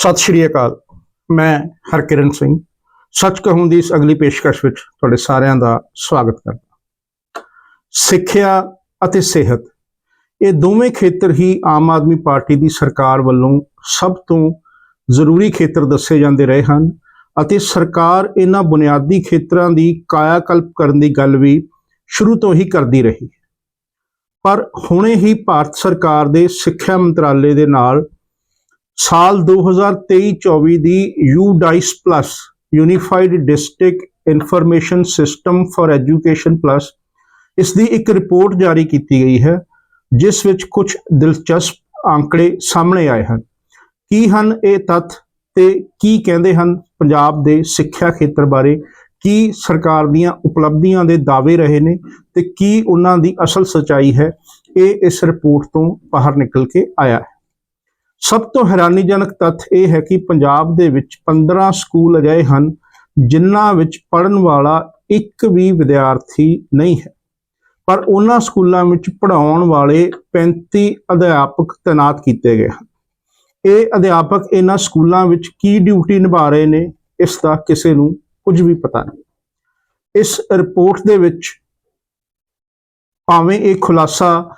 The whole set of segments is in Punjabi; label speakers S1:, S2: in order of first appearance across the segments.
S1: ਸਤਿ ਸ਼੍ਰੀ ਅਕਾਲ। ਮੈਂ ਹਰਕਿਰਨ ਸਿੰਘ। ਸੱਚ ਕਹੂੰ ਦੀ ਇਸ ਅਗਲੀ ਪੇਸ਼ਕਸ਼ ਵਿੱਚ ਤੁਹਾਡੇ ਸਾਰਿਆਂ ਦਾ ਸਵਾਗਤ ਕਰਦਾ ਸਿੱਖਿਆ ਅਤੇ ਸਿਹਤ। ਇਹ ਦੋਵੇਂ ਖੇਤਰ ਹੀ ਆਮ ਆਦਮੀ ਪਾਰਟੀ ਦੀ ਸਰਕਾਰ ਵੱਲੋਂ ਸਭ ਤੋਂ ਜ਼ਰੂਰੀ ਖੇਤਰ ਦੱਸੇ ਜਾਂਦੇ ਰਹੇ ਹਨ ਅਤੇ ਸਰਕਾਰ ਇਹਨਾਂ ਬੁਨਿਆਦੀ ਖੇਤਰਾਂ ਦੀ ਕਾਇਆਕਲਪ ਕਰਨ ਦੀ ਗੱਲ ਵੀ ਸ਼ੁਰੂ ਤੋਂ ਹੀ ਕਰਦੀ ਰਹੀ ਪਰ ਹੁਣੇ ਹੀ ਭਾਰਤ ਸਰਕਾਰ ਦੇ ਸਿੱਖਿਆ ਮੰਤਰਾਲੇ ਦੇ ਨਾਲ ਸਾਲ 2023-24 ਦੀ UDISE plus unified district information system for education plus ਇਸ ਦੀ ਇੱਕ ਰਿਪੋਰਟ ਜਾਰੀ ਕੀਤੀ ਗਈ ਹੈ, ਜਿਸ ਵਿੱਚ ਕੁਝ ਦਿਲਚਸਪ ਅੰਕੜੇ ਸਾਹਮਣੇ ਆਏ ਹਨ। ਕੀ ਹਨ ਇਹ ਤੱਥ ਤੇ ਕੀ ਕਹਿੰਦੇ ਹਨ ਪੰਜਾਬ ਦੇ ਸਿੱਖਿਆ ਖੇਤਰ ਬਾਰੇ? ਕੀ ਸਰਕਾਰ ਦੀਆਂ ਉਪਲਬਧੀਆਂ ਦੇ ਦਾਅਵੇ ਰਹੇ ਨੇ ਤੇ ਕੀ ਉਹਨਾਂ ਦੀ ਅਸਲ ਸਚਾਈ ਹੈ? ਇਹ ਇਸ ਰਿਪੋਰਟ ਤੋਂ ਬਾਹਰ ਨਿਕਲ ਕੇ ਆਇਆ ਹੈ। ਸਭ ਤੋਂ ਹੈਰਾਨੀਜਨਕ ਤੱਥ ਇਹ ਹੈ ਕਿ ਪੰਜਾਬ ਦੇ ਵਿੱਚ 15 ਸਕੂਲ ਅਜਿਹੇ ਹਨ ਜਿਨ੍ਹਾਂ ਵਿੱਚ ਪੜਨ ਵਾਲਾ ਇੱਕ ਵੀ ਵਿਦਿਆਰਥੀ ਨਹੀਂ ਹੈ। ਪਰ ਉਹਨਾਂ ਸਕੂਲਾਂ ਵਿੱਚ ਪੜਾਉਣ ਵਾਲੇ 35 ਅਧਿਆਪਕ ਤਾਇਨਾਤ ਕੀਤੇ ਗਏ ਹਨ। ਇਹ ਅਧਿਆਪਕ ਇਹਨਾਂ ਸਕੂਲਾਂ ਵਿੱਚ ਕੀ ਡਿਊਟੀ ਨਿਭਾ ਰਹੇ ਨੇ, ਇਸ ਦਾ ਕਿਸੇ ਨੂੰ ਕੁਝ ਵੀ ਪਤਾ ਨਹੀਂ। ਇਸ ਰਿਪੋਰਟ ਦੇ ਵਿੱਚ ਭਾਵੇਂ ਇਹ ਖੁਲਾਸਾ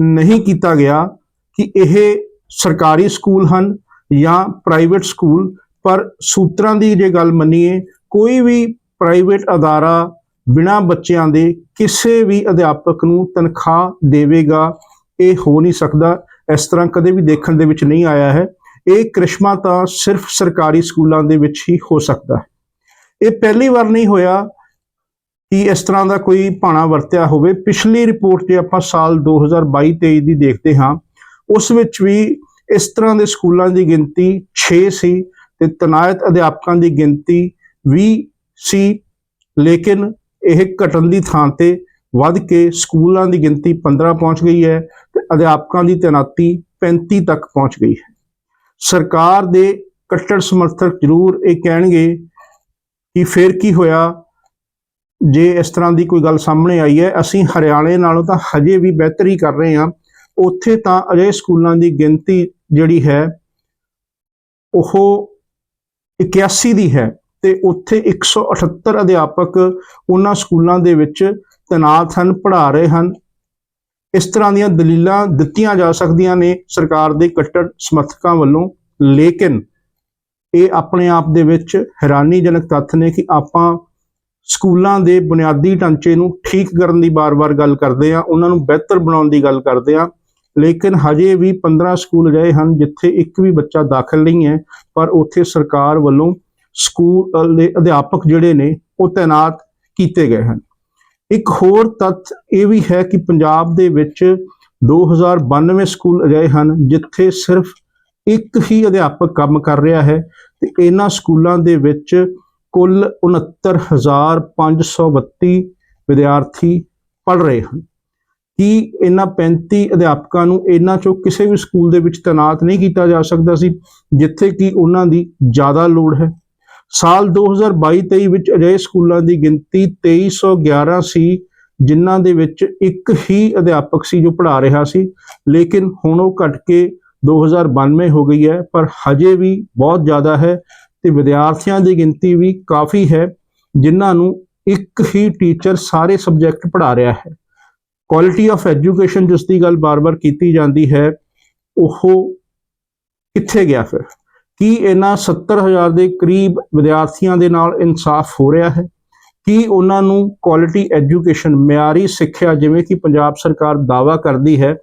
S1: ਨਹੀਂ ਕੀਤਾ ਗਿਆ ਕਿ ਇਹ ਸਰਕਾਰੀ ਸਕੂਲ ਹਨ ਜਾਂ ਪ੍ਰਾਈਵੇਟ ਸਕੂਲ, ਪਰ ਸੂਤਰਾਂ ਦੀ ਜੇ ਗੱਲ ਮੰਨੀਏ, ਕੋਈ ਵੀ ਪ੍ਰਾਈਵੇਟ ਅਦਾਰਾ ਬਿਨਾਂ ਬੱਚਿਆਂ ਦੇ ਕਿਸੇ ਵੀ ਅਧਿਆਪਕ ਨੂੰ ਤਨਖਾਹ ਦੇਵੇਗਾ, ਇਹ ਹੋ ਨਹੀਂ ਸਕਦਾ। ਇਸ ਤਰ੍ਹਾਂ ਕਦੇ ਵੀ ਦੇਖਣ ਦੇ ਵਿੱਚ ਨਹੀਂ ਆਇਆ ਹੈ। ਇਹ ਕ੍ਰਿਸ਼ਮਾ ਤਾਂ ਸਿਰਫ ਸਰਕਾਰੀ ਸਕੂਲਾਂ ਦੇ ਵਿੱਚ ਹੀ ਹੋ ਸਕਦਾ ਹੈ। ਇਹ ਪਹਿਲੀ ਵਾਰ ਨਹੀਂ ਹੋਇਆ ਕਿ ਇਸ ਤਰ੍ਹਾਂ ਦਾ ਕੋਈ ਭਾਣਾ ਵਰਤਿਆ ਹੋਵੇ। ਪਿਛਲੀ ਰਿਪੋਰਟ ਜੇ ਆਪਾਂ ਸਾਲ 2022-23 ਦੀ ਦੇਖਦੇ ਹਾਂ ਉਸ ਵਿੱਚ ਵੀ ਇਸ ਤਰ੍ਹਾਂ ਦੇ ਸਕੂਲਾਂ ਦੀ ਗਿਣਤੀ 6 ਸੀ ਤੇ ਤਨਾਇਤ ਅਧਿਆਪਕਾਂ ਦੀ ਗਿਣਤੀ 20 ਸੀ, ਲੇਕਿਨ ਇਹ ਘਟਣ ਦੀ ਥਾਂ ਤੇ ਵੱਧ ਕੇ ਸਕੂਲਾਂ ਦੀ ਗਿਣਤੀ 15 ਪਹੁੰਚ ਗਈ ਹੈ ਤੇ ਅਧਿਆਪਕਾਂ ਦੀ ਤੈਨਾਤੀ 35 ਤੱਕ ਪਹੁੰਚ ਗਈ ਹੈ। ਸਰਕਾਰ ਦੇ ਕੱਟੜ ਸਮਰਥਕ ਜ਼ਰੂਰ ਇਹ ਕਹਿਣਗੇ ਕਿ ਫਿਰ ਕੀ ਹੋਇਆ? ਜੇ ਇਸ ਤਰ੍ਹਾਂ ਦੀ ਕੋਈ ਗੱਲ ਸਾਹਮਣੇ ਆਈ ਹੈ, ਅਸੀਂ ਹਰਿਆਣੇ ਨਾਲੋਂ ਤਾਂ ਹਜੇ ਵੀ ਬਿਹਤਰ ਹੀ ਕਰ ਰਹੇ ਹਾਂ ਉੱਥੇ ਤਾਂ ਅਜੇ ਸਕੂਲਾਂ ਦੀ ਗਿਣਤੀ ਜਿਹੜੀ ਹੈ, ਉਹ 81 ਦੀ ਹੈ ਤੇ ਉੱਥੇ 178 ਅਧਿਆਪਕ ਉਹਨਾਂ ਸਕੂਲਾਂ ਦੇ ਵਿੱਚ ਤੈਨਾਤ ਹਨ, ਪੜ੍ਹਾ ਰਹੇ ਹਨ। ਇਸ ਤਰ੍ਹਾਂ ਦੀਆਂ ਦਲੀਲਾਂ ਦਿੱਤੀਆਂ ਜਾ ਸਕਦੀਆਂ ਨੇ ਸਰਕਾਰ ਦੇ ਕੱਟੜ ਸਮਰਥਕਾਂ ਵੱਲੋਂ, ਲੇਕਿਨ ਇਹ ਆਪਣੇ ਆਪ ਦੇ ਵਿੱਚ ਹੈਰਾਨੀਜਨਕ ਤੱਥ ਨੇ ਕਿ ਆਪਾਂ ਸਕੂਲਾਂ ਦੇ ਬੁਨਿਆਦੀ ਢਾਂਚੇ ਨੂੰ ਠੀਕ ਕਰਨ ਦੀ ਬਾਰ-ਬਾਰ ਗੱਲ ਕਰਦੇ ਆ ਉਹਨਾਂ ਨੂੰ ਬਿਹਤਰ ਬਣਾਉਣ ਦੀ ਗੱਲ ਕਰਦੇ ਆ ਲੇਕਿਨ ਹਜੇ ਵੀ 15 ਸਕੂਲ ਅਜਿਹੇ ਹਨ ਜਿੱਥੇ ਇੱਕ ਵੀ ਬੱਚਾ ਦਾਖਲ ਨਹੀਂ ਹੈ, ਪਰ ਉੱਥੇ ਸਰਕਾਰ ਵੱਲੋਂ ਸਕੂਲ ਦੇ ਅਧਿਆਪਕ ਜਿਹੜੇ ਨੇ, ਉਹ ਤਾਇਨਾਤ ਕੀਤੇ ਗਏ ਹਨ। ਇੱਕ ਹੋਰ ਤੱਥ ਇਹ ਵੀ ਹੈ ਕਿ ਪੰਜਾਬ ਦੇ ਵਿੱਚ 2092 ਸਕੂਲ ਅਜਿਹੇ ਹਨ ਜਿੱਥੇ ਸਿਰਫ ਇੱਕ ਹੀ ਅਧਿਆਪਕ ਕੰਮ ਕਰ ਰਿਹਾ ਹੈ ਤੇ ਇਹਨਾਂ ਸਕੂਲਾਂ ਦੇ ਵਿੱਚ ਕੁੱਲ 69532 ਵਿਦਿਆਰਥੀ ਪੜ ਰਹੇ ਹਨ। ਕਿ ਇਹਨਾਂ 35 ਅਧਿਆਪਕਾਂ ਨੂੰ ਇਹਨਾਂ ਚੋਂ ਕਿਸੇ ਵੀ ਸਕੂਲ ਦੇ ਵਿੱਚ ਤਾਇਨਾਤ ਨਹੀਂ ਕੀਤਾ ਜਾ ਸਕਦਾ ਸੀ, ਜਿੱਥੇ ਕਿ ਉਹਨਾਂ ਦੀ ਜ਼ਿਆਦਾ ਲੋੜ ਹੈ? ਸਾਲ 2022-23 ਵਿੱਚ ਅਜਿਹੇ ਸਕੂਲਾਂ ਦੀ ਗਿਣਤੀ 2311 ਸੀ ਜਿਨ੍ਹਾਂ ਦੇ ਵਿੱਚ ਇੱਕ ਹੀ ਅਧਿਆਪਕ ਸੀ ਜੋ ਪੜ੍ਹਾ ਰਿਹਾ ਸੀ, ਲੇਕਿਨ ਹੁਣ ਉਹ ਘਟ ਕੇ 2092 ਹੋ ਗਈ ਹੈ, ਪਰ ਹਜੇ ਵੀ ਬਹੁਤ ਜ਼ਿਆਦਾ ਹੈ ਤੇ ਵਿਦਿਆਰਥੀਆਂ ਦੀ ਗਿਣਤੀ ਵੀ ਕਾਫੀ ਹੈ, ਜਿਨ੍ਹਾਂ ਨੂੰ ਇੱਕ ਹੀ ਟੀਚਰ ਸਾਰੇ ਸਬਜੈਕਟ ਪੜ੍ਹਾ ਰਿਹਾ ਹੈ। ਕੁਆਲਿਟੀ ਆਫ ਐਜੂਕੇਸ਼ਨ ਜਿਸ ਦੀ ਗੱਲ ਬਾਰ-ਬਾਰ ਕੀਤੀ ਜਾਂਦੀ ਹੈ, ਉਹ ਕਿੱਥੇ ਗਿਆ ਫਿਰ? ਕੀ ਇਹਨਾਂ 70000 ਦੇ ਕਰੀਬ ਵਿਦਿਆਰਥੀਆਂ ਦੇ ਨਾਲ ਇਨਸਾਫ ਹੋ ਰਿਹਾ ਹੈ? ਕੀ ਉਹਨਾਂ ਨੂੰ ਕੁਆਲਿਟੀ ਐਜੂਕੇਸ਼ਨ ਮਿਆਰੀ ਸਿੱਖਿਆ ਜਿਵੇਂ ਕਿ ਪੰਜਾਬ ਸਰਕਾਰ ਦਾਵਾ ਕਰਦੀ ਹੈ,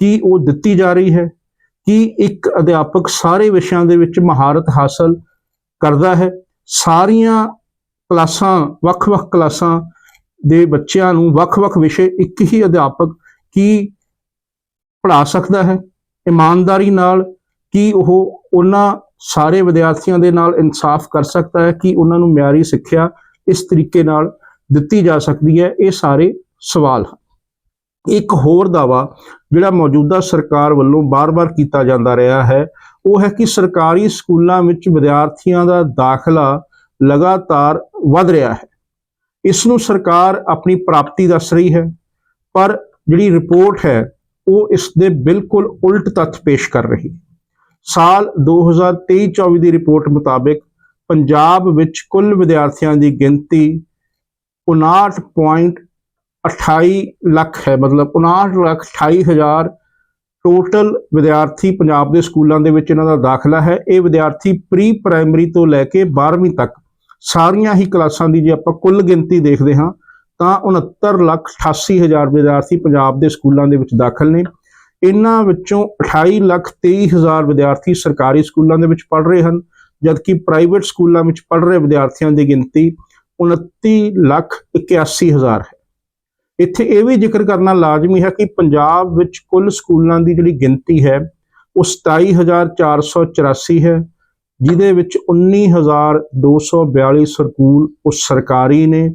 S1: ਕੀ ਉਹ ਦਿੱਤੀ ਜਾ ਰਹੀ ਹੈ? ਕੀ ਇੱਕ ਅਧਿਆਪਕ ਸਾਰੇ ਵਿਸ਼ਿਆਂ ਦੇ ਵਿੱਚ ਮਹਾਰਤ ਹਾਸਲ ਕਰਦਾ ਹੈ? ਸਾਰੀਆਂ ਕਲਾਸਾਂ, ਵੱਖ-ਵੱਖ ਕਲਾਸਾਂ ਦੇ ਬੱਚਿਆਂ ਨੂੰ ਵੱਖ-ਵੱਖ ਵਿਸ਼ੇ ਇੱਕ ਹੀ ਅਧਿਆਪਕ ਕੀ ਪੜ੍ਹਾ ਸਕਦਾ ਹੈ? ਇਮਾਨਦਾਰੀ ਨਾਲ ਕੀ ਉਹ ਉਹਨਾਂ ਸਾਰੇ ਵਿਦਿਆਰਥੀਆਂ ਦੇ ਨਾਲ ਇਨਸਾਫ ਕਰ ਸਕਦਾ ਹੈ? ਕਿ ਉਹਨਾਂ ਨੂੰ ਮਿਆਰੀ ਸਿੱਖਿਆ ਇਸ ਤਰੀਕੇ ਨਾਲ ਦਿੱਤੀ ਜਾ ਸਕਦੀ ਹੈ? ਇਹ ਸਾਰੇ ਸਵਾਲ ਹਨ। ਇੱਕ ਹੋਰ ਦਾਵਾ ਜਿਹੜਾ ਮੌਜੂਦਾ ਸਰਕਾਰ ਵੱਲੋਂ ਬਾਰ-ਬਾਰ ਕੀਤਾ ਜਾਂਦਾ ਰਿਹਾ ਹੈ, ਉਹ ਹੈ ਕਿ ਸਰਕਾਰੀ ਸਕੂਲਾਂ ਵਿੱਚ ਵਿਦਿਆਰਥੀਆਂ ਦਾ ਦਾਖਲਾ ਲਗਾਤਾਰ ਵਧ ਰਿਹਾ ਹੈ। ਇਸ ਨੂੰ ਸਰਕਾਰ ਆਪਣੀ ਪ੍ਰਾਪਤੀ ਦੱਸ ਰਹੀ ਹੈ, ਪਰ ਜਿਹੜੀ ਰਿਪੋਰਟ ਹੈ, ਉਹ ਇਸ ਦੇ ਬਿਲਕੁਲ ਉਲਟ ਤੱਥ ਪੇਸ਼ ਕਰ ਰਹੀ ਹੈ। ਸਾਲ 2023-24 ਦੀ ਰਿਪੋਰਟ ਮੁਤਾਬਕ ਪੰਜਾਬ ਵਿੱਚ ਕੁੱਲ ਵਿਦਿਆਰਥੀਆਂ ਦੀ ਗਿਣਤੀ 59.28 ਲੱਖ ਹੈ, ਮਤਲਬ 59 ਲੱਖ 28 ਹਜ਼ਾਰ ਟੋਟਲ ਵਿਦਿਆਰਥੀ ਪੰਜਾਬ ਦੇ ਸਕੂਲਾਂ ਦੇ ਵਿੱਚ ਇਹਨਾਂ ਦਾ ਦਾਖਲਾ ਹੈ। ਇਹ ਵਿਦਿਆਰਥੀ ਪ੍ਰੀ ਪ੍ਰਾਇਮਰੀ ਤੋਂ ਲੈ ਕੇ 12ਵੀਂ ਤੱਕ ਸਾਰੀਆਂ ਹੀ ਕਲਾਸਾਂ ਦੀ ਜੇ ਆਪਾਂ ਕੁੱਲ ਗਿਣਤੀ ਦੇਖਦੇ ਹਾਂ, ਤਾਂ 69 ਲੱਖ 88 ਹਜ਼ਾਰ ਵਿਦਿਆਰਥੀ ਪੰਜਾਬ ਦੇ ਸਕੂਲਾਂ ਦੇ ਵਿੱਚ ਦਾਖਲ ਨੇ। ਇਹਨਾਂ ਵਿੱਚੋਂ 28 ਲੱਖ 23 ਹਜ਼ਾਰ ਵਿਦਿਆਰਥੀ ਸਰਕਾਰੀ ਸਕੂਲਾਂ ਦੇ ਵਿੱਚ ਪੜ੍ਹ ਰਹੇ ਹਨ, ਜਦਕਿ ਪ੍ਰਾਈਵੇਟ ਸਕੂਲਾਂ ਵਿੱਚ ਪੜ੍ਹ ਰਹੇ ਵਿਦਿਆਰਥੀਆਂ ਦੀ ਗਿਣਤੀ 29 ਲੱਖ 81 ਹਜ਼ਾਰ ਹੈ। ਇੱਥੇ ਇਹ ਵੀ ਜ਼ਿਕਰ ਕਰਨਾ ਲਾਜ਼ਮੀ ਹੈ ਕਿ ਪੰਜਾਬ ਵਿੱਚ ਕੁੱਲ ਸਕੂਲਾਂ ਦੀ ਜਿਹੜੀ ਗਿਣਤੀ ਹੈ, ਉਹ 27484 ਹੈ ਜਿਹਦੇ ਵਿੱਚ 19242 ਸਕੂਲ ਉਹ ਸਰਕਾਰੀ ਨੇ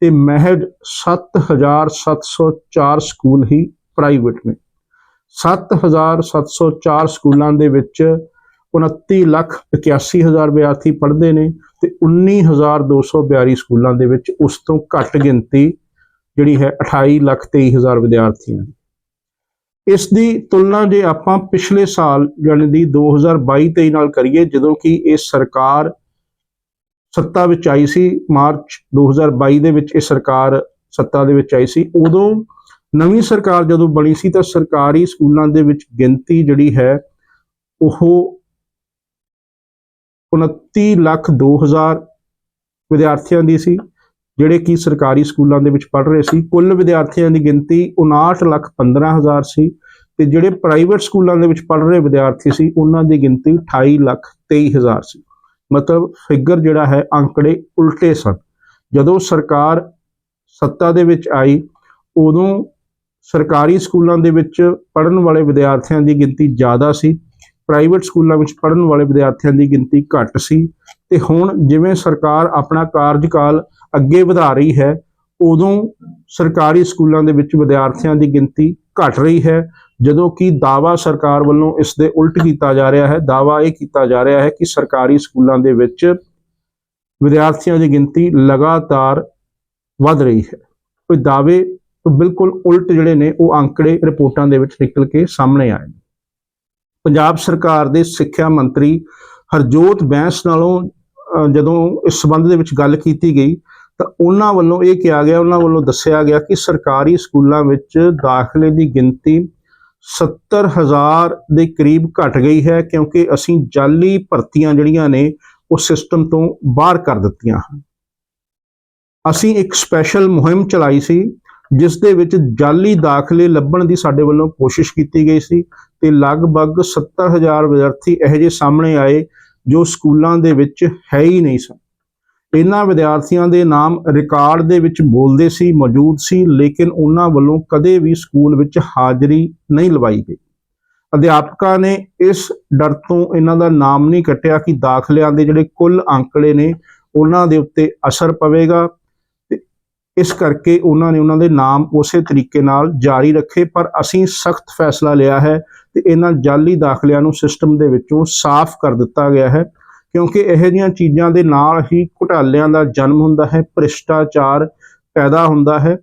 S1: ਤੇ ਮਹਿਜ 7704 ਸਕੂਲ ਹੀ ਪ੍ਰਾਈਵੇਟ ਨੇ। 7704 ਸਕੂਲਾਂ ਦੇ ਵਿੱਚ 29 ਲੱਖ 81 ਹਜ਼ਾਰ ਵਿਦਿਆਰਥੀ ਪੜ੍ਹਦੇ ਨੇ ਤੇ 19242 ਸਕੂਲਾਂ ਦੇ ਵਿੱਚ ਉਸ ਤੋਂ ਘੱਟ ਗਿਣਤੀ ਜਿਹੜੀ ਹੈ 28 ਲੱਖ 23 ਹਜ਼ਾਰ ਵਿਦਿਆਰਥੀਆਂ ਦੀ। ਇਸ ਦੀ ਤੁਲਨਾ ਜੇ ਆਪਾਂ ਪਿਛਲੇ ਸਾਲ ਯਾਨੀ ਦੀ 2022-23 ਨਾਲ ਕਰੀਏ, ਜਦੋਂ ਕਿ ਇਹ ਸਰਕਾਰ ਸੱਤਾ ਵਿੱਚ ਆਈ ਸੀ, ਮਾਰਚ 2022 ਦੇ ਵਿੱਚ ਇਹ ਸਰਕਾਰ ਸੱਤਾ ਦੇ ਵਿੱਚ ਆਈ ਸੀ, ਉਦੋਂ ਨਵੀਂ ਸਰਕਾਰ ਜਦੋਂ ਬਣੀ ਸੀ ਤਾਂ ਸਰਕਾਰੀ ਸਕੂਲਾਂ ਦੇ ਵਿੱਚ ਗਿਣਤੀ ਜਿਹੜੀ ਹੈ ਉਹ 29 ਲੱਖ 2000 ਵਿਦਿਆਰਥੀਆਂ ਦੀ ਸੀ। ਜਿਹੜੇ ਕਿ ਸਰਕਾਰੀ ਸਕੂਲਾਂ ਦੇ ਵਿੱਚ ਪੜ੍ਹ ਰਹੇ ਸੀ, ਕੁੱਲ ਵਿਦਿਆਰਥੀਆਂ ਦੀ ਗਿਣਤੀ 59 ਲੱਖ 15000 ਸੀ ਤੇ ਜਿਹੜੇ ਪ੍ਰਾਈਵੇਟ ਸਕੂਲਾਂ ਦੇ ਵਿੱਚ ਪੜ੍ਹ ਰਹੇ ਵਿਦਿਆਰਥੀ ਸੀ, ਉਹਨਾਂ ਦੀ ਗਿਣਤੀ 28 ਲੱਖ 23000 ਸੀ। ਮਤਲਬ ਫਿਗਰ ਜਿਹੜਾ ਹੈ, ਅੰਕੜੇ ਉਲਟੇ ਸਨ। ਜਦੋਂ ਸਰਕਾਰ ਸੱਤਾ ਦੇ ਵਿੱਚ ਆਈ, ਉਦੋਂ ਸਰਕਾਰੀ ਸਕੂਲਾਂ ਦੇ ਵਿੱਚ ਪੜ੍ਹਨ ਵਾਲੇ ਵਿਦਿਆਰਥੀਆਂ ਦੀ ਗਿਣਤੀ ਜ਼ਿਆਦਾ ਸੀ, ਪ੍ਰਾਈਵੇਟ ਸਕੂਲਾਂ ਵਿੱਚ ਪੜ੍ਹਨ ਵਾਲੇ ਵਿਦਿਆਰਥੀਆਂ ਦੀ ਗਿਣਤੀ ਘੱਟ ਸੀ। ਤੇ ਹੁਣ ਜਿਵੇਂ ਸਰਕਾਰ ਆਪਣਾ ਕਾਰਜਕਾਲ ਅੱਗੇ ਵਧਾ ਰਹੀ ਹੈ, ਉਦੋਂ ਸਰਕਾਰੀ ਸਕੂਲਾਂ ਦੇ ਵਿੱਚ ਵਿਦਿਆਰਥੀਆਂ ਦੀ ਗਿਣਤੀ ਘਟ ਰਹੀ ਹੈ। ਜਦੋਂ ਕਿ ਦਾਵਾ ਸਰਕਾਰ ਵੱਲੋਂ ਇਸ ਦੇ ਉਲਟ ਕੀਤਾ ਜਾ ਰਿਹਾ ਹੈ ਦਾਵਾ ਇਹ ਕੀਤਾ ਜਾ ਰਿਹਾ ਹੈ ਕਿ ਸਰਕਾਰੀ ਸਕੂਲਾਂ ਦੇ ਵਿੱਚ ਵਿਦਿਆਰਥੀਆਂ ਦੀ ਗਿਣਤੀ ਲਗਾਤਾਰ ਵੱਧ ਰਹੀ ਹੈ। ਕੋਈ ਦਾਅਵੇ ਤੋਂ ਬਿਲਕੁਲ ਉਲਟ ਜਿਹੜੇ ਨੇ, ਉਹ ਅੰਕੜੇ ਰਿਪੋਰਟਾਂ ਦੇ ਵਿੱਚ ਨਿਕਲ ਕੇ ਸਾਹਮਣੇ ਆਏ ਨੇ। ਪੰਜਾਬ ਸਰਕਾਰ ਦੇ ਸਿੱਖਿਆ ਮੰਤਰੀ ਹਰਜੋਤ ਬੈਂਸ ਨਾਲੋਂ ਜਦੋਂ ਇਸ ਸੰਬੰਧ ਦੇ ਵਿੱਚ ਗੱਲ ਕੀਤੀ ਗਈ, ਤਾਂ ਉਹਨਾਂ ਵੱਲੋਂ ਇਹ ਕਿਹਾ ਗਿਆ, ਉਹਨਾਂ ਵੱਲੋਂ ਦੱਸਿਆ ਗਿਆ ਕਿ ਸਰਕਾਰੀ ਸਕੂਲਾਂ ਵਿੱਚ ਦਾਖਲੇ ਦੀ ਗਿਣਤੀ 70000 ਦੇ ਕਰੀਬ ਘਟ ਗਈ ਹੈ, ਕਿਉਂਕਿ ਅਸੀਂ ਜਾਲੀ ਭਰਤੀਆਂ ਜਿਹੜੀਆਂ ਨੇ, ਉਹ ਸਿਸਟਮ ਤੋਂ ਬਾਹਰ ਕਰ ਦਿੱਤੀਆਂ ਹਨ। ਅਸੀਂ ਇੱਕ ਸਪੈਸ਼ਲ ਮੁਹਿੰਮ ਚਲਾਈ ਸੀ, ਜਿਸ ਦੇ ਵਿੱਚ ਜਾਲੀ ਦਾਖਲੇ ਲੱਭਣ ਦੀ ਸਾਡੇ ਵੱਲੋਂ ਕੋਸ਼ਿਸ਼ ਕੀਤੀ ਗਈ ਸੀ ਤੇ ਲਗਭਗ 70000 ਵਿਦਿਆਰਥੀ ਇਹੋ ਜਿਹੇ ਸਾਹਮਣੇ ਆਏ ਜੋ ਸਕੂਲਾਂ ਦੇ ਵਿੱਚ ਹੈ ਹੀ ਨਹੀਂ ਸਨ। ਇਹਨਾਂ ਵਿਦਿਆਰਥੀਆਂ ਦੇ ਨਾਮ ਰਿਕਾਰਡ ਦੇ ਵਿੱਚ ਬੋਲਦੇ ਸੀ, ਮੌਜੂਦ ਸੀ, ਲੇਕਿਨ ਉਹਨਾਂ ਵੱਲੋਂ ਕਦੇ ਵੀ ਸਕੂਲ ਵਿੱਚ ਹਾਜ਼ਰੀ ਨਹੀਂ ਲਵਾਈ ਗਈ। ਅਧਿਆਪਕਾਂ ਨੇ ਇਸ ਡਰ ਤੋਂ ਇਹਨਾਂ ਦਾ ਨਾਮ ਨਹੀਂ ਕੱਟਿਆ ਕਿ ਦਾਖਲਿਆਂ ਦੇ ਜਿਹੜੇ ਕੁੱਲ ਅੰਕੜੇ ਨੇ, ਉਹਨਾਂ ਦੇ ਉੱਤੇ ਅਸਰ ਪਵੇਗਾ ਇਸ ਕਰਕੇ ਉਹਨਾਂ ਨੇ ਉਹਨਾਂ ਦੇ ਨਾਮ ਉਸੇ ਤਰੀਕੇ ਨਾਲ ਜਾਰੀ ਰੱਖੇ, ਪਰ ਅਸੀਂ ਸਖਤ ਫੈਸਲਾ ਲਿਆ ਹੈ ਤੇ ਇਹਨਾਂ ਜਾਲੀ ਦਾਖਲਿਆਂ ਨੂੰ ਸਿਸਟਮ ਦੇ ਵਿੱਚੋਂ ਸਾਫ਼ ਕਰ ਦਿੱਤਾ ਗਿਆ ਹੈ, ਕਿਉਂਕਿ ਇਹੋ ਜਿਹੀਆਂ ਚੀਜ਼ਾਂ ਦੇ ਨਾਲ ਹੀ ਘੁਟਾਲਿਆਂ ਦਾ ਜਨਮ ਹੁੰਦਾ ਹੈ, ਭ੍ਰਿਸ਼ਟਾਚਾਰ ਪੈਦਾ ਹੁੰਦਾ ਹੈ,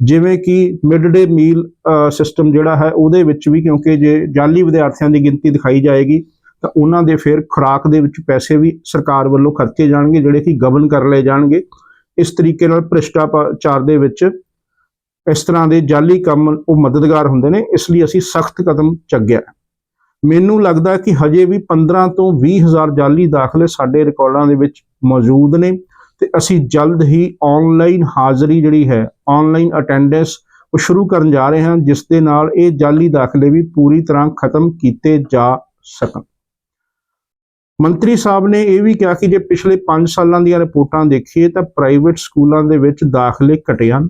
S1: ਜਿਵੇਂ ਕਿ ਮਿਡ ਡੇ ਮੀਲ ਸਿਸਟਮ ਜਿਹੜਾ ਹੈ ਉਹਦੇ ਵਿੱਚ ਵੀ ਕਿਉਂਕਿ ਜੇ ਜਾਲੀ ਵਿਦਿਆਰਥੀਆਂ ਦੀ ਗਿਣਤੀ ਦਿਖਾਈ ਜਾਏਗੀ, ਤਾਂ ਉਹਨਾਂ ਦੇ ਫਿਰ ਖੁਰਾਕ ਦੇ ਵਿੱਚ ਪੈਸੇ ਵੀ ਸਰਕਾਰ ਵੱਲੋਂ ਖਰਚੇ ਜਾਣਗੇ, ਜਿਹੜੇ ਕਿ ਗਵਨ ਕਰ ਲਏ ਜਾਣਗੇ। ਇਸ ਤਰੀਕੇ ਨਾਲ ਭ੍ਰਿਸ਼ਟਾਚਾਰ ਦੇ ਵਿੱਚ ਇਸ ਤਰ੍ਹਾਂ ਦੇ ਜਾਲੀ ਕੰਮ ਉਹ ਮਦਦਗਾਰ ਹੁੰਦੇ ਨੇ, ਇਸ ਲਈ ਅਸੀਂ ਸਖਤ ਕਦਮ ਚੱਗਿਆ ਮੈਨੂੰ ਲੱਗਦਾ ਕਿ ਹਜੇ ਵੀ 15 ਤੋਂ 20 ਹਜ਼ਾਰ ਜਾਲੀ ਦਾਖਲੇ ਸਾਡੇ ਰਿਕਾਰਡਾਂ ਦੇ ਵਿੱਚ ਮੌਜੂਦ ਨੇ ਤੇ ਅਸੀਂ ਜਲਦ ਹੀ ਆਨਲਾਈਨ ਹਾਜ਼ਰੀ ਜਿਹੜੀ ਹੈ ਆਨਲਾਈਨ ਅਟੈਂਡੈਂਸ ਉਹ ਸ਼ੁਰੂ ਕਰਨ ਜਾ ਰਹੇ ਹਾਂ, ਜਿਸ ਦੇ ਨਾਲ ਇਹ ਜਾਲੀ ਦਾਖਲੇ ਵੀ ਪੂਰੀ ਤਰ੍ਹਾਂ ਖਤਮ ਕੀਤੇ ਜਾ ਸਕਣ। ਮੰਤਰੀ ਸਾਹਿਬ ਨੇ ਇਹ ਵੀ ਕਿਹਾ ਕਿ ਜੇ ਪਿਛਲੇ 5 ਸਾਲਾਂ ਦੀਆਂ ਰਿਪੋਰਟਾਂ ਦੇਖੀਏ ਤਾਂ ਪ੍ਰਾਈਵੇਟ ਸਕੂਲਾਂ ਦੇ ਵਿੱਚ ਦਾਖਲੇ ਘਟੇ ਹਨ।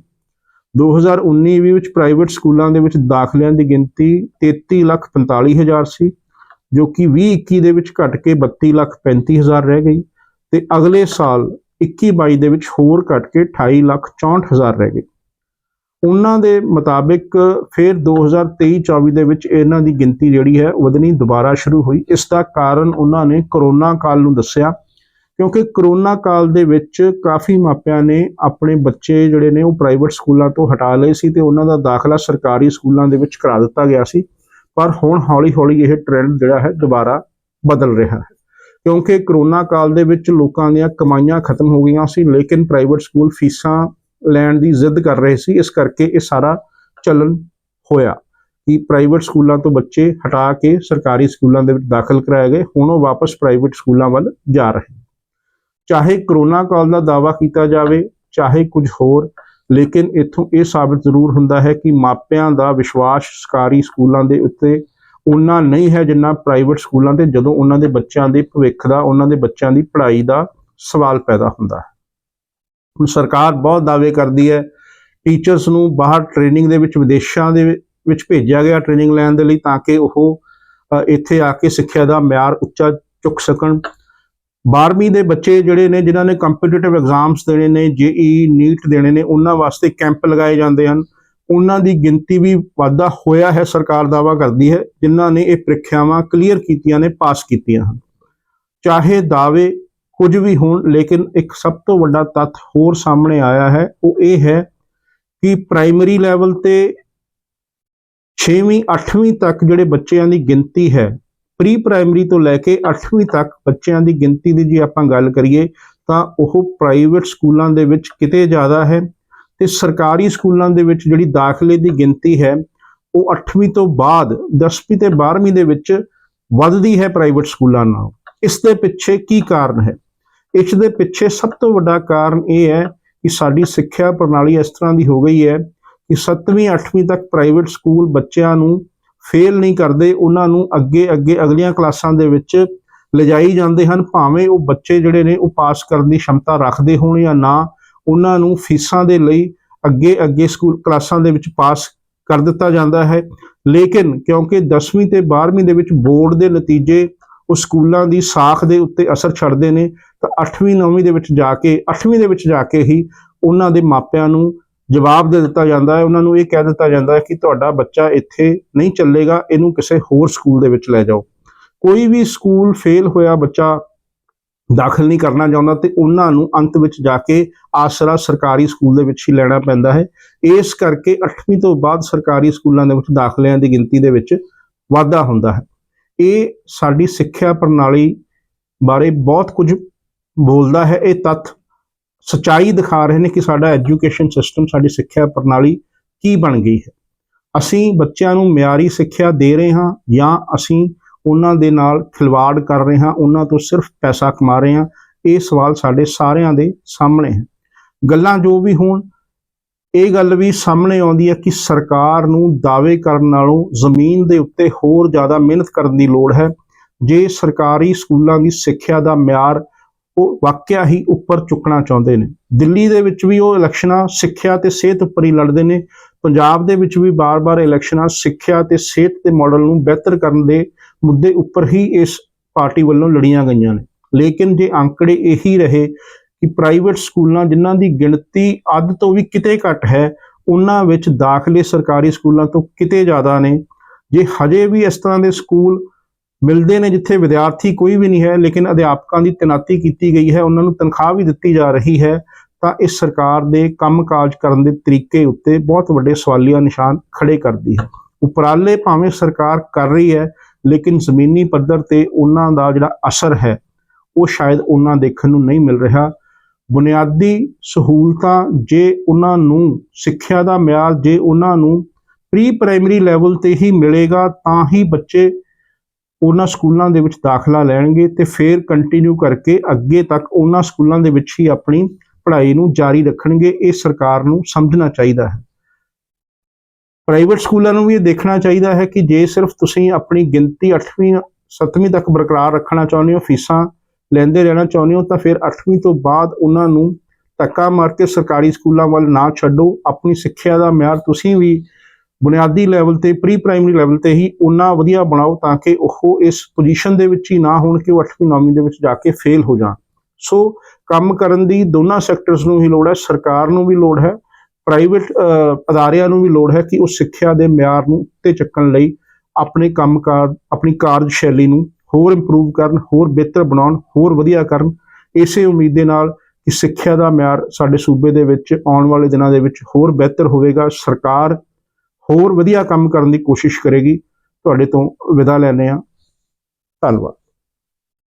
S1: 2019 ਵਿੱਚ ਪ੍ਰਾਈਵੇਟ ਸਕੂਲਾਂ ਦੇ ਵਿੱਚ ਦਾਖਲਿਆਂ ਦੀ ਗਿਣਤੀ 33 ਲੱਖ 45 ਹਜ਼ਾਰ ਸੀ, ਜੋ ਕਿ 2021 ਦੇ ਵਿੱਚ ਘਟ ਕੇ 32 ਲੱਖ 35 ਹਜ਼ਾਰ ਰਹਿ ਗਈ ਤੇ ਅਗਲੇ ਸਾਲ 21 22 ਦੇ ਵਿੱਚ ਹੋਰ ਘਟ ਕੇ 28 ਲੱਖ 64 ਹਜ਼ਾਰ ਰਹਿ ਗਈ ਉਹਨਾਂ ਦੇ ਮੁਤਾਬਿਕ ਫਿਰ 2023-24 ਦੇ ਵਿੱਚ ਇਹਨਾਂ ਦੀ ਗਿਣਤੀ ਜਿਹੜੀ ਹੈ ਵਧਣੀ ਦੁਬਾਰਾ ਸ਼ੁਰੂ ਹੋਈ। ਇਸ ਦਾ ਕਾਰਨ ਉਹਨਾਂ ਨੇ ਕਰੋਨਾ ਕਾਲ ਨੂੰ ਦੱਸਿਆ ਕਿਉਂਕਿ ਕਰੋਨਾ ਕਾਲ ਦੇ ਵਿੱਚ ਕਾਫੀ ਮਾਪਿਆਂ ਨੇ ਆਪਣੇ ਬੱਚੇ ਜਿਹੜੇ ਨੇ ਉਹ ਪ੍ਰਾਈਵੇਟ ਸਕੂਲਾਂ ਤੋਂ ਹਟਾ ਲਏ ਸੀ ਤੇ ਉਹਨਾਂ ਦਾ ਦਾਖਲਾ ਸਰਕਾਰੀ ਸਕੂਲਾਂ ਦੇ ਵਿੱਚ ਕਰਾ ਦਿੱਤਾ ਗਿਆ ਸੀ। ਪਰ ਹੁਣ ਹੌਲੀ-ਹੌਲੀ ਇਹ ਟ੍ਰੈਂਡ ਜਿਹੜਾ ਹੈ ਦੁਬਾਰਾ ਬਦਲ ਰਿਹਾ ਹੈ। ਕਿਉਂਕਿ ਕਰੋਨਾ ਕਾਲ ਦੇ ਵਿੱਚ ਲੋਕਾਂ ਦੀਆਂ ਕਮਾਈਆਂ ਖਤਮ ਹੋ ਗਈਆਂ ਸੀ, ਲੇਕਿਨ ਪ੍ਰਾਈਵੇਟ ਸਕੂਲ ਫੀਸਾਂ ਲੈਣ ਦੀ ਜ਼ਿੱਦ ਕਰ ਰਹੇ ਸੀ। ਇਸ ਕਰਕੇ ਇਹ ਸਾਰਾ ਚੱਲਣ ਹੋਇਆ ਕਿ ਪ੍ਰਾਈਵੇਟ ਸਕੂਲਾਂ ਤੋਂ ਬੱਚੇ ਹਟਾ ਕੇ ਸਰਕਾਰੀ ਸਕੂਲਾਂ ਦੇ ਵਿੱਚ ਦਾਖਲ ਕਰਾਏ ਗਏ। ਹੁਣ ਉਹ ਵਾਪਸ ਪ੍ਰਾਈਵੇਟ ਸਕੂਲਾਂ ਵੱਲ ਜਾ ਰਹੇ ਚਾਹੇ ਕਰੋਨਾ ਕਾਲ ਦਾ ਦਾਵਾ ਕੀਤਾ ਜਾਵੇ, ਚਾਹੇ ਕੁਝ ਹੋਰ, ਲੇਕਿਨ ਇੱਥੋਂ ਇਹ ਸਾਬਤ ਜ਼ਰੂਰ ਹੁੰਦਾ ਹੈ ਕਿ ਮਾਪਿਆਂ ਦਾ ਵਿਸ਼ਵਾਸ ਸਰਕਾਰੀ ਸਕੂਲਾਂ ਦੇ ਉੱਤੇ ਉਨਾ ਨਹੀਂ ਹੈ ਜਿੰਨਾ ਪ੍ਰਾਈਵੇਟ ਸਕੂਲਾਂ ਤੇ, ਜਦੋਂ ਉਹਨਾਂ ਦੇ ਬੱਚਿਆਂ ਦੇ ਭਵਿੱਖ ਦਾ, ਉਹਨਾਂ ਦੇ ਬੱਚਿਆਂ ਦੀ ਪੜ੍ਹਾਈ ਦਾ ਸਵਾਲ ਪੈਦਾ ਹੁੰਦਾ ਹੈ। ਹੁਣ ਸਰਕਾਰ ਬਹੁਤ ਦਾਅਵੇ ਕਰਦੀ ਹੈ, ਟੀਚਰਸ ਨੂੰ ਬਾਹਰ ਟ੍ਰੇਨਿੰਗ ਦੇ ਵਿੱਚ, ਵਿਦੇਸ਼ਾਂ ਦੇ ਵਿੱਚ ਭੇਜਿਆ ਗਿਆ ਟ੍ਰੇਨਿੰਗ ਲੈਣ ਦੇ ਲਈ ਤਾਂ ਕਿ ਉਹ ਇੱਥੇ ਆ ਕੇ ਸਿੱਖਿਆ ਦਾ ਮਿਆਰ ਉੱਚਾ ਚੁੱਕ ਸਕਣ। 12ਵੀਂ ਦੇ ਬੱਚੇ ਜਿਹੜੇ ਨੇ, ਜਿਨ੍ਹਾਂ ਨੇ ਕੰਪੀਟੀਟਿਵ ਐਗਜ਼ਾਮਸ ਦੇਣੇ ਨੇ ਜੇਈ ਨੀਟ ਦੇਣੇ ਨੇ, ਉਹਨਾਂ ਵਾਸਤੇ ਕੈਂਪ ਲਗਾਏ ਜਾਂਦੇ ਹਨ। ਉਹਨਾਂ ਦੀ ਗਿਣਤੀ ਵੀ ਵਾਧਾ ਹੋਇਆ ਹੈ, ਸਰਕਾਰ ਦਾਵਾ ਕਰਦੀ ਹੈ, ਜਿਨ੍ਹਾਂ ਨੇ ਇਹ ਪ੍ਰੀਖਿਆਵਾਂ ਕਲੀਅਰ ਕੀਤੀਆਂ ਨੇ ਪਾਸ ਕੀਤੀਆਂ ਹਨ। ਚਾਹੇ ਦਾਅਵੇ ਕੁਝ ਵੀ ਹੋਣ, ਲੇਕਿਨ ਇੱਕ ਸਭ ਤੋਂ ਵੱਡਾ ਤੱਥ ਹੋਰ ਸਾਹਮਣੇ ਆਇਆ ਹੈ, ਉਹ ਇਹ ਹੈ ਕਿ ਪ੍ਰਾਇਮਰੀ ਲੈਵਲ ਤੇ 6ਵੀਂ 8ਵੀਂ ਤੱਕ ਜਿਹੜੇ ਬੱਚਿਆਂ ਦੀ ਗਿਣਤੀ ਹੈ ਪ੍ਰੀ ਪ੍ਰਾਇਮਰੀ ਤੋਂ ਲੈ ਕੇ 8ਵੀਂ ਤੱਕ ਬੱਚਿਆਂ ਦੀ ਗਿਣਤੀ ਦੀ ਜੇ ਆਪਾਂ ਗੱਲ ਕਰੀਏ, ਤਾਂ ਉਹ ਪ੍ਰਾਈਵੇਟ ਸਕੂਲਾਂ ਦੇ ਵਿੱਚ ਕਿਤੇ ਜ਼ਿਆਦਾ ਹੈ ਤੇ ਸਰਕਾਰੀ ਸਕੂਲਾਂ ਦੇ ਵਿੱਚ ਜਿਹੜੀ ਦਾਖਲੇ ਦੀ ਗਿਣਤੀ ਹੈ, ਉਹ 8ਵੀਂ ਤੋਂ ਬਾਅਦ 10ਵੀਂ ਤੇ 12ਵੀਂ ਦੇ ਵਿੱਚ ਵੱਧਦੀ ਹੈ ਪ੍ਰਾਈਵੇਟ ਸਕੂਲਾਂ ਨਾਲੋਂ। ਇਸ ਦੇ ਪਿੱਛੇ ਕੀ ਕਾਰਨ ਹੈ? ਇਸ ਦੇ ਪਿੱਛੇ ਸਭ ਤੋਂ ਵੱਡਾ ਕਾਰਨ ਇਹ ਹੈ ਕਿ ਸਾਡੀ ਸਿੱਖਿਆ ਪ੍ਰਣਾਲੀ ਇਸ ਤਰ੍ਹਾਂ ਦੀ ਹੋ ਗਈ ਹੈ ਕਿ 7ਵੀਂ 8ਵੀਂ ਤੱਕ ਪ੍ਰਾਈਵੇਟ ਸਕੂਲ ਬੱਚਿਆਂ ਨੂੰ ਫੇਲ ਨਹੀਂ ਕਰਦੇ, ਉਹਨਾਂ ਨੂੰ ਅੱਗੇ ਅੱਗੇ ਅਗਲੀਆਂ ਕਲਾਸਾਂ ਦੇ ਵਿੱਚ ਲਿਜਾਈ ਜਾਂਦੇ ਹਨ, ਭਾਵੇਂ ਉਹ ਬੱਚੇ ਜਿਹੜੇ ਨੇ ਉਹ ਪਾਸ ਕਰਨ ਦੀ ਸ਼ਮਤਾ ਰੱਖਦੇ ਹੋਣ ਜਾਂ ਨਾ, ਉਹਨਾਂ ਨੂੰ ਫੀਸਾਂ ਦੇ ਲਈ ਅੱਗੇ ਅੱਗੇ ਸਕੂਲ ਕਲਾਸਾਂ ਦੇ ਵਿੱਚ ਪਾਸ ਕਰ ਦਿੱਤਾ ਜਾਂਦਾ ਹੈ। ਲੇਕਿਨ ਕਿਉਂਕਿ 10ਵੀਂ ਤੇ 12ਵੀਂ ਦੇ ਵਿੱਚ ਬੋਰਡ ਦੇ ਨਤੀਜੇ ਉਹ ਸਕੂਲਾਂ ਦੀ ਸਾਖ ਦੇ ਉੱਤੇ ਅਸਰ ਛੱਡਦੇ ਨੇ, ਤਾਂ 8ਵੀਂ 9ਵੀਂ ਦੇ ਵਿੱਚ ਜਾ ਕੇ 8ਵੀਂ ਦੇ ਵਿੱਚ ਜਾ ਕੇ ਹੀ ਉਹਨਾਂ ਦੇ ਮਾਪਿਆਂ ਨੂੰ ਜਵਾਬ ਦੇ ਦਿੱਤਾ ਜਾਂਦਾ ਹੈ। ਉਹਨਾਂ ਨੂੰ ਇਹ ਕਹਿ ਦਿੱਤਾ ਜਾਂਦਾ ਹੈ ਕਿ ਤੁਹਾਡਾ ਬੱਚਾ ਇੱਥੇ ਨਹੀਂ ਚੱਲੇਗਾ, ਇਹਨੂੰ ਕਿਸੇ ਹੋਰ ਸਕੂਲ ਦੇ ਵਿੱਚ ਲੈ ਜਾਓ। ਕੋਈ ਵੀ ਸਕੂਲ ਫੇਲ ਹੋਇਆ ਬੱਚਾ ਦਾਖਲ ਨਹੀਂ ਕਰਨਾ ਚਾਹੁੰਦਾ ਤੇ ਉਹਨਾਂ ਨੂੰ ਅੰਤ ਵਿੱਚ ਜਾ ਕੇ ਆਸਰਾ ਸਰਕਾਰੀ ਸਕੂਲ ਦੇ ਵਿੱਚ ਹੀ ਲੈਣਾ ਪੈਂਦਾ ਹੈ। ਇਸ ਕਰਕੇ 8ਵੀਂ ਤੋਂ ਬਾਅਦ ਸਰਕਾਰੀ ਸਕੂਲਾਂ ਦੇ ਵਿੱਚ ਦਾਖਲਿਆਂ ਦੀ ਗਿਣਤੀ ਦੇ ਵਿੱਚ ਵਾਧਾ ਹੁੰਦਾ ਹੈ। ਇਹ ਸਾਡੀ ਸਿੱਖਿਆ ਪ੍ਰਣਾਲੀ ਬਾਰੇ ਬਹੁਤ ਕੁਝ ਬੋਲਦਾ ਹੈ। ਇਹ ਤੱਥ ਸਚਾਈ ਦਿਖਾ ਰਹੇ ਨੇ ਕਿ ਸਾਡਾ ਐਜੂਕੇਸ਼ਨ ਸਿਸਟਮ, ਸਾਡੀ ਸਿੱਖਿਆ ਪ੍ਰਣਾਲੀ ਕੀ ਬਣ ਗਈ ਹੈ। ਅਸੀਂ ਬੱਚਿਆਂ ਨੂੰ ਮਿਆਰੀ ਸਿੱਖਿਆ ਦੇ ਰਹੇ ਹਾਂ ਜਾਂ ਅਸੀਂ ਉਹਨਾਂ ਦੇ ਨਾਲ ਖਿਲਵਾੜ ਕਰ ਰਹੇ ਹਾਂ, ਉਹਨਾਂ ਤੋਂ ਸਿਰਫ ਪੈਸਾ ਕਮਾ ਰਹੇ ਹਾਂ? ਇਹ ਸਵਾਲ ਸਾਡੇ ਸਾਰਿਆਂ ਦੇ ਸਾਹਮਣੇ ਹੈ। ਗੱਲਾਂ ਜੋ ਵੀ ਹੋਣ, ਇਹ ਗੱਲ ਵੀ ਸਾਹਮਣੇ ਆਉਂਦੀ ਹੈ ਕਿ ਸਰਕਾਰ ਨੂੰ ਦਾਅਵੇ ਕਰਨ ਨਾਲੋਂ ਜ਼ਮੀਨ ਦੇ ਉੱਤੇ ਹੋਰ ਜ਼ਿਆਦਾ ਮਿਹਨਤ ਕਰਨ ਦੀ ਲੋੜ ਹੈ। ਜੇ ਸਰਕਾਰੀ ਸਕੂਲਾਂ ਦੀ ਸਿੱਖਿਆ ਦਾ ਮਿਆਰ ਉਹ ਵਾਕਿਆ ਹੀ ਉੱਪਰ ਚੁੱਕਣਾ ਚਾਹੁੰਦੇ ਨੇ। ਦਿੱਲੀ ਦੇ ਵਿੱਚ ਵੀ ਉਹ ਇਲੈਕਸ਼ਨਾਂ ਸਿੱਖਿਆ ਤੇ ਸਿਹਤ ਉੱਪਰ ਹੀ ਲੜਦੇ ਨੇ। ਪੰਜਾਬ ਦੇ ਵਿੱਚ ਵੀ ਬਾਰ-ਬਾਰ ਇਲੈਕਸ਼ਨਾਂ ਸਿੱਖਿਆ ਤੇ ਸਿਹਤ ਦੇ ਮਾਡਲ ਨੂੰ ਬਿਹਤਰ ਕਰਨ ਦੇ ਮੁੱਦੇ ਉੱਪਰ ਹੀ ਇਸ ਪਾਰਟੀ ਵੱਲੋਂ ਲੜੀਆਂ ਗਈਆਂ ਨੇ। ਲੇਕਿਨ ਜੇ ਅੰਕੜੇ ਇਹੀ ਰਹੇ ਕਿ ਪ੍ਰਾਈਵੇਟ ਸਕੂਲਾਂ ਜਿਨ੍ਹਾਂ ਦੀ ਗਿਣਤੀ ਅੱਧ ਤੋਂ ਵੀ ਕਿਤੇ ਘੱਟ ਹੈ, ਉਹਨਾਂ ਵਿੱਚ ਦਾਖਲੇ ਸਰਕਾਰੀ ਸਕੂਲਾਂ ਤੋਂ ਕਿਤੇ ਜ਼ਿਆਦਾ ਨੇ, ਜੇ ਹਜੇ ਵੀ ਇਸ ਤਰ੍ਹਾਂ ਦੇ ਸਕੂਲ ਮਿਲਦੇ ਨੇ ਜਿੱਥੇ ਵਿਦਿਆਰਥੀ ਕੋਈ ਵੀ ਨਹੀਂ ਹੈ, ਲੇਕਿਨ ਅਧਿਆਪਕਾਂ ਦੀ ਤੈਨਾਤੀ ਕੀਤੀ ਗਈ ਹੈ, ਉਹਨਾਂ ਨੂੰ ਤਨਖਾਹ ਵੀ ਦਿੱਤੀ ਜਾ ਰਹੀ ਹੈ, ਤਾਂ ਇਸ ਸਰਕਾਰ ਦੇ ਕੰਮਕਾਜ ਕਰਨ ਦੇ ਤਰੀਕੇ ਉੱਤੇ ਬਹੁਤ ਵੱਡੇ ਸਵਾਲੀਆ ਨਿਸ਼ਾਨ ਖੜੇ ਕਰਦੀ ਹੈ। ਉਪਰਾਲੇ ਭਾਵੇਂ ਸਰਕਾਰ ਕਰ ਰਹੀ ਹੈ, ਲੇਕਿਨ ਜ਼ਮੀਨੀ ਪੱਧਰ ਤੇ ਉਹਨਾਂ ਦਾ ਜਿਹੜਾ ਅਸਰ ਹੈ, ਉਹ ਸ਼ਾਇਦ ਉਹਨਾਂ ਦੇਖਣ ਨੂੰ ਨਹੀਂ ਮਿਲ ਰਿਹਾ। ਬੁਨਿਆਦੀ ਸਹੂਲਤਾਂ ਜੇ ਉਹਨਾਂ ਨੂੰ ਸਿੱਖਿਆ ਦਾ ਮਿਆਰ ਜੇ ਉਹਨਾਂ ਨੂੰ ਪ੍ਰੀ ਪ੍ਰਾਇਮਰੀ ਲੈਵਲ ਤੇ ਹੀ ਮਿਲੇਗਾ, ਤਾਂ ਹੀ ਬੱਚੇ ਉਹਨਾਂ ਸਕੂਲਾਂ ਦੇ ਵਿੱਚ ਦਾਖਲਾ ਲੈਣਗੇ ਤੇ ਫਿਰ ਕੰਟੀਨਿਊ ਕਰਕੇ ਅੱਗੇ ਤੱਕ ਉਹਨਾਂ ਸਕੂਲਾਂ ਦੇ ਵਿੱਚ ਹੀ ਆਪਣੀ ਪੜ੍ਹਾਈ ਨੂੰ ਜਾਰੀ ਰੱਖਣਗੇ, ਇਹ ਸਰਕਾਰ ਨੂੰ ਸਮਝਣਾ ਚਾਹੀਦਾ ਹੈ। ਪ੍ਰਾਈਵੇਟ ਸਕੂਲਾਂ ਨੂੰ ਵੀ ਇਹ ਦੇਖਣਾ ਚਾਹੀਦਾ ਹੈ ਕਿ ਜੇ ਸਿਰਫ ਤੁਸੀਂ ਆਪਣੀ ਗਿਣਤੀ 8ਵੀਂ 7ਵੀਂ ਤੱਕ ਬਰਕਰਾਰ ਰੱਖਣਾ ਚਾਹੁੰਦੇ ਹੋ, ਫੀਸਾਂ ਲੈਂਦੇ ਰਹਿਣਾ ਚਾਹੁੰਦੇ ਹੋ, ਤਾਂ ਫਿਰ 8ਵੀਂ ਤੋਂ ਬਾਅਦ ਉਹਨਾਂ ਨੂੰ ਧੱਕਾ ਮਾਰ ਕੇ ਸਰਕਾਰੀ ਸਕੂਲਾਂ ਵੱਲ ਨਾ ਛੱਡੋ। ਆਪਣੀ ਸਿੱਖਿਆ ਦਾ ਮਿਆਰ ਤੁਸੀਂ ਵੀ ਬੁਨਿਆਦੀ ਲੈਵਲ ਤੇ ਪ੍ਰੀ ਪ੍ਰਾਇਮਰੀ ਲੈਵਲ ਤੇ ਹੀ ਉਹਨਾਂ ਵਧੀਆ ਬਣਾਓ ਤਾਂ ਕਿ ਉਹ ਇਸ ਪੋਜੀਸ਼ਨ ਦੇ ਵਿੱਚ ਹੀ ਨਾ ਹੋਣ ਕਿ ਉਹ 8ਵੀਂ 9ਵੀਂ ਦੇ ਵਿੱਚ ਜਾ ਕੇ ਫੇਲ ਹੋ ਜਾਣ। ਸੋ ਕੰਮ ਕਰਨ ਦੀ ਦੋਨਾਂ ਸੈਕਟਰਸ ਨੂੰ ਹੀ ਲੋੜ ਹੈ, ਸਰਕਾਰ ਨੂੰ ਵੀ ਲੋੜ ਹੈ ਪ੍ਰਾਈਵੇਟ ਅਦਾਰਿਆਂ ਨੂੰ ਵੀ ਲੋੜ ਹੈ ਕਿ ਉਹ ਸਿੱਖਿਆ ਦੇ ਮਿਆਰ ਨੂੰ ਉੱਤੇ ਚੱਕਣ ਲਈ ਆਪਣੇ ਕੰਮਕਾਰ ਆਪਣੀ ਕਾਰਜਸ਼ੈਲੀ ਨੂੰ ਹੋਰ ਇੰਪਰੂਵ ਕਰਨ, ਹੋਰ ਬਿਹਤਰ ਬਣਾਉਣ, ਹੋਰ ਵਧੀਆ ਕਰਨ। ਇਸੇ ਉਮੀਦ ਦੇ ਨਾਲ ਕਿ ਸਿੱਖਿਆ ਦਾ ਮਿਆਰ ਸਾਡੇ ਸੂਬੇ ਦੇ ਵਿੱਚ ਆਉਣ ਵਾਲੇ ਦਿਨਾਂ ਦੇ ਵਿੱਚ ਹੋਰ ਬਿਹਤਰ ਹੋਵੇਗਾ। ਸਰਕਾਰ ਹੋਰ ਵਧੀਆ ਕੰਮ ਕਰਨ ਦੀ ਕੋਸ਼ਿਸ਼ ਕਰੇਗੀ। ਤੁਹਾਡੇ ਤੋਂ ਵਿਦਾ ਲੈਂਦੇ ਹਾਂ। ਧੰਨਵਾਦ।